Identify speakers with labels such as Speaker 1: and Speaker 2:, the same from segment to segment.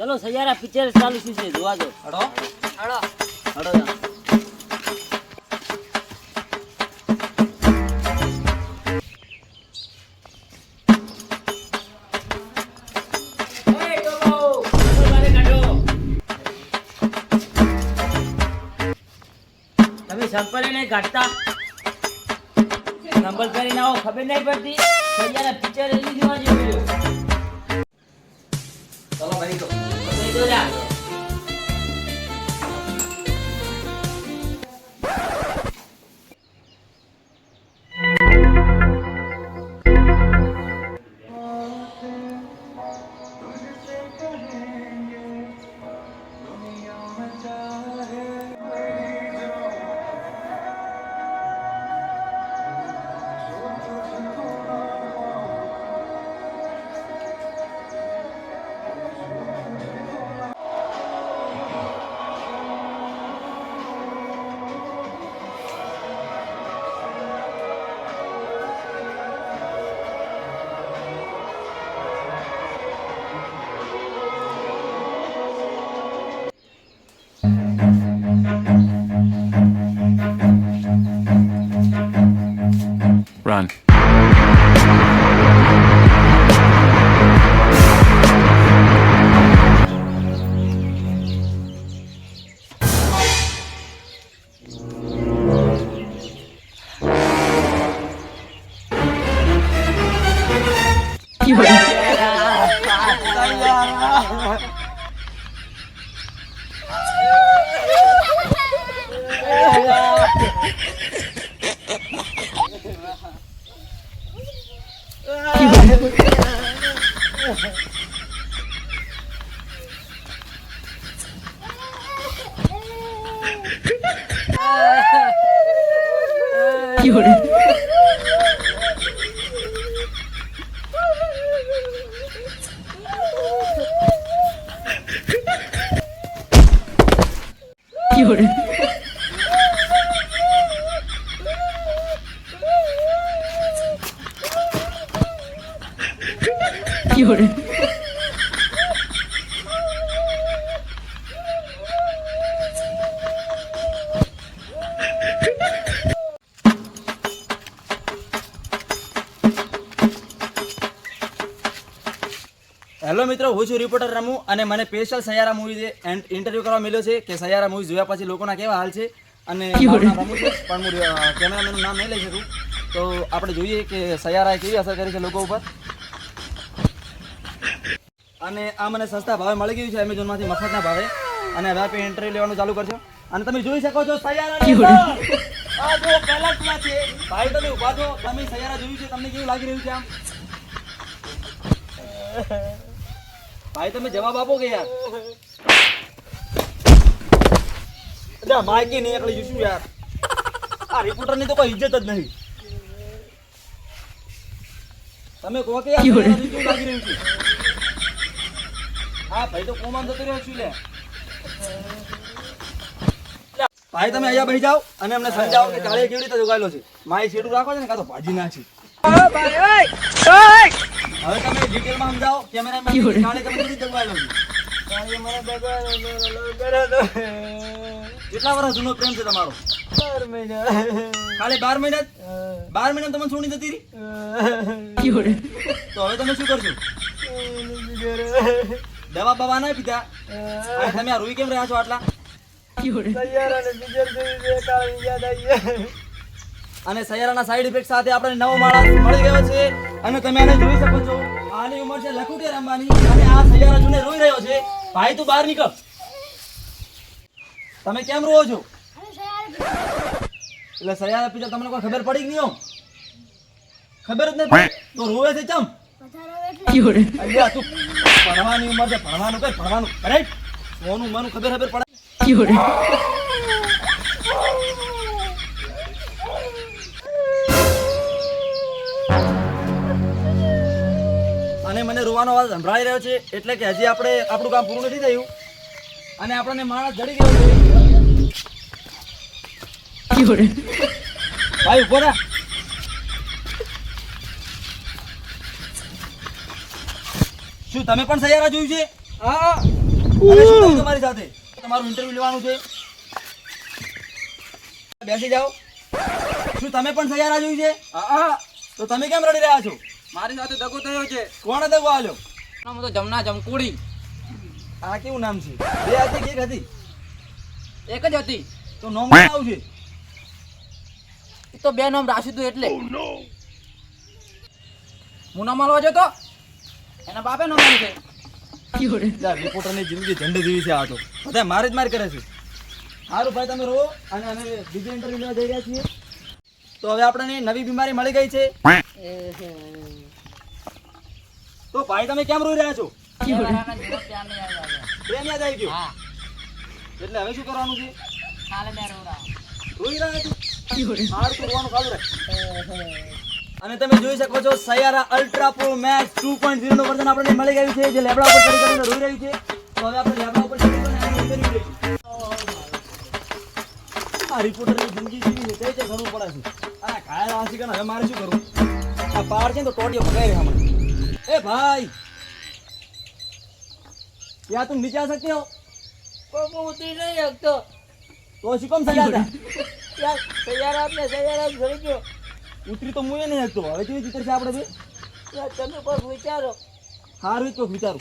Speaker 1: ચલો સૈયારા પિક્ચર ચાલુ થયું છે જોવા દો.
Speaker 2: હડો
Speaker 1: હડો હડો તમે સંપલ નહીં કાઢતા? સંપલ કરીને આવો ખબર નહીં પડતી. સૈયારા પિક્ચર એની જોવા જેવું
Speaker 2: ચલો ભાઈ તો.
Speaker 1: જઈ દો
Speaker 3: Run.
Speaker 2: હેલો મિત્રો હું છું રિપોર્ટર રમુ અને મને સ્પેશિયલ સયારા મૂવી ઇન્ટરવ્યૂ કરવા મળ્યો છે કે સયારા મૂવી જોયા પછી લોકોના કેવા હાલ છે અને પણ હું કેમેરામેનનું નામ નહીં લઈ શકું. તો આપણે જોઈએ કે સયારાએ કેવી અસર કરી છે લોકો ઉપર. અને આ મને સસ્તા ભાવે મળી ગયું છે એમેઝોનમાંથી મફતના ભાવે. અને હવે આપણે એન્ટ્રી લેવાનું ચાલુ કરશો અને તમે જોઈ શકો છો સૈયારા આ જો પેલેટમાં છે ભાઈ તમે ઊભા છો. તમે સૈયારા જોયું છે? તમને કેવું લાગી રહ્યું છે આમ? ભાઈ તમે જવાબ આપો કે યાર? માયકી નહીં એકલી જશું યાર. આ રિપોર્ટરની તો કોઈ ઇજ્જત જ નહીં. તમે કહો કે યાર શું લાગી રહ્યું છે? હા ભાઈ તો કોમાં જતો રહ્યો છું લે. ભાઈ તમે અહીંયા બેસી જાઓ અને અમને સમજાવો કે કાળે કેવી રીતે જોગાયેલો છે. માય શેડું રાખો છે ને કાં તો ભાજી નાખી. હવે તમે ડિટેલમાં સમજાવો કેમેરામેન કાળે તમે કેવી રીતે જોગાયેલો છે? કેટલા વર્ષ જૂનો પ્રેમ છે તમારો? ખાલી બાર મહિના? જ? બાર મહિના તમે છોડી જતી રહી? તો હવે તમે શું કરશો? દવા બવા ના પીધા. તમે રૂઈ કેમ રહ્યા છો આટલા? અને સૈયારાના સાઈડ ઇફેક્ટ સાથે આપણે નવો માણસ મળી ગયો છે. અને તમે આને જોઈ શકો છો. આની ઉંમર છે લખુટી રમવાની. અને આ સૈયારા જોને રોઈ રહ્યો છે. ભાઈ તું બહાર નીકળ. તમે કેમ રોવો છો? એટલે સૈયારા પિક્ચર તમને કોઈ ખબર પડી કે નહીં હો? ખબર જ નથી. તો રોવે છે ચમ? તું ભણવાની ઉંમર છે ભણવાનું કઈ ભણવાનું? રાઈટ મોનું ઉંમરનું ખબર ખબર પડે? અને મને રોવાનો અવાજ સંભળાઈ રહ્યો છે એટલે કે હજી આપણે આપણું કામ પૂરું નથી થયું. અને આપણને માણસ જડી ગયો છે. ભાઈ ઊભો રહે શું તમે પણ સૈયારા જોયું છે? અને શું થયું તમારી સાથે? તમારું ઇન્ટરવ્યુ લેવાનું છે. બેસી જાઓ. શું તમે પણ સૈયારા જોયું છે?
Speaker 3: હા.
Speaker 2: તો તમે કેમ રડી રહ્યા છો?
Speaker 3: મારી સાથે દગો થયો છે.
Speaker 2: કોણે દગો આલ્યો?
Speaker 3: નામ તો જમના જમકુડી.
Speaker 2: આ કેવું નામ છે? બે હતી કે એક હતી?
Speaker 3: એક જ હતી.
Speaker 2: તો નોમ આવું છે?
Speaker 3: તો બે નામ રાખ્યું હતું એટલે. હું નામ માલવા જતો એના બાપે નામ આલ્યું છે
Speaker 2: રિપોર્ટરની જિંદગી ઝંડ જેવી છે આ તો. બધા મારે જ માર કરે છે. સારું ભાઈ તમે રહો અને અમે બીજું ઇન્ટરવ્યુ લેવા જઈ રહ્યા છીએ. તો હવે આપણને નવી બીમારી મળી ગઈ છે. તો ભાઈ તમે કેમ રોઈ રહ્યા છો? પ્રેમ યાદ આવી ગયો? એટલે હવે શું કરવાનું છે? રોઈ રહ્યા છો? સારું તો રોવાનું ચાલુ અને તમે જોઈ શકો છો Saiyaara ultra pro max two point zero નું વર્ઝન આપણને મળી ગયું છે, જે લેબડા ઉપર ચડી કરીને રોઈ રહ્યું છે. તો હવે આપણે લેબડા ઉપર ચડી કરીને આ રિપોર્ટરની જિંદગી જીવી છે, તે જરૂર છે. આ કાયર આશિકાને હવે મારે શું કરવું? આ પાર છે તો ટોટીઓ પગાઈ રહ્યા મને એ ભાઈ! યા તું, નીચે આ
Speaker 1: સકતે હો? કોઈ ઉતરી નહીં શકતો
Speaker 2: તો શું કોમ સજા
Speaker 1: યાર સયારામ ને સયારામ જોઈ ગયો.
Speaker 2: ઉતરી તો મુએ નહીં હતો હવે કેવી ચિત્ર છે આપણે બે?
Speaker 1: તમે પણ વિચારો.
Speaker 2: સારું તો વિચારું.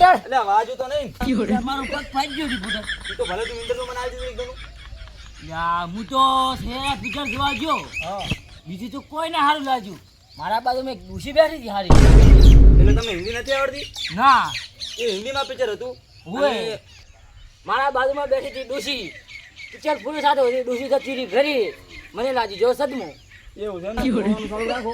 Speaker 2: એટલે વાજો તો નહીં.
Speaker 1: મારો પગ ફાઈ ગયો રિપોર્ટર.
Speaker 2: ઈ તો ભલે તું ઇન્ટરવ્યુ મને આવી દીધું એકદમ
Speaker 1: યા હું તો સૈયારા પિક્ચર જોવા ગયો.
Speaker 2: હા.
Speaker 1: બીજું તો કોઈને સારું લાગ્યું. મારા બાજુ મેં ડૂસી બેઠી હતી હારી.
Speaker 2: એટલે તમે હિન્દી નથી આવડતી?
Speaker 1: ના.
Speaker 2: એ હિન્દીમાં પિક્ચર હતું. હું
Speaker 1: મારા બાજુમાં બેઠી હતી ડૂસી. પિક્ચર પૂરી સાથે હતી ડૂસી જતી ઘરે મને લાગી જો સદમું.
Speaker 2: એવું છે રાખો.